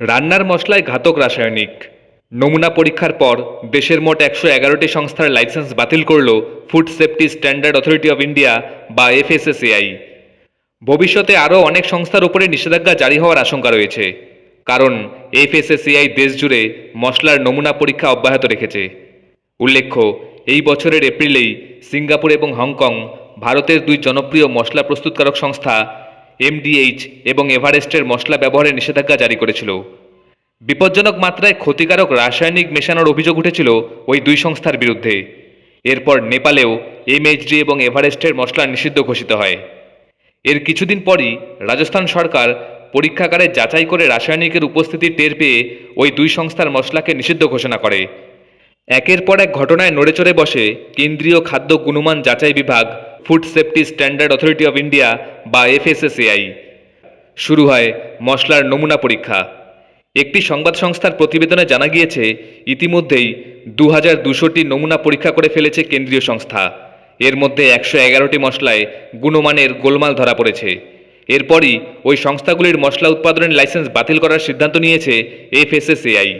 রান্নার মশলায় ঘাতক রাসায়নিক। নমুনা পরীক্ষার পর দেশের মোট একশো এগারোটি সংস্থার লাইসেন্স বাতিল করল food safety standard authority of India বা এফএসএসএআই। ভবিষ্যতে আরও অনেক সংস্থার উপরে নিষেধাজ্ঞা জারি হওয়ার আশঙ্কা রয়েছে, কারণ এফএসএসএআই দেশ জুড়ে মশলার নমুনা পরীক্ষা অব্যাহত রেখেছে। উল্লেখ্য, এই বছরের এপ্রিলেই সিঙ্গাপুর এবং হংকং ভারতের দুই জনপ্রিয় মশলা প্রস্তুতকারক সংস্থা এমডিএইচ এবং এভারেস্টের মশলা ব্যবহারের নিষেধাজ্ঞা জারি করেছিল। বিপজ্জনক মাত্রায় ক্ষতিকারক রাসায়নিক মেশানোর অভিযোগ উঠেছিল ওই দুই সংস্থার বিরুদ্ধে। এরপর নেপালেও এমএইচডি এবং এভারেস্টের মশলা নিষিদ্ধ ঘোষিত হয়। এর কিছুদিন পরই রাজস্থান সরকার পরীক্ষাগারে যাচাই করে রাসায়নিকের উপস্থিতি টের পেয়ে ওই দুই সংস্থার মশলাকে নিষিদ্ধ ঘোষণা করে। একের পর এক ঘটনায় নড়েচড়ে বসে কেন্দ্রীয় খাদ্য গুণমান যাচাই বিভাগ food safety standard authority of India বা এফএসএসএআই। শুরু হয় মশলার নমুনা পরীক্ষা। একটি সংবাদ সংস্থার প্রতিবেদনে জানা গিয়েছে, ইতিমধ্যেই দু হাজার দুশোটি নমুনা পরীক্ষা করে ফেলেছে কেন্দ্রীয় সংস্থা। এর মধ্যে একশো এগারোটি মশলায় গুণমানের গোলমাল ধরা পড়েছে। এরপরই ওই সংস্থাগুলির মশলা উৎপাদনের লাইসেন্স বাতিল করার সিদ্ধান্ত নিয়েছে এফএসএসএআই।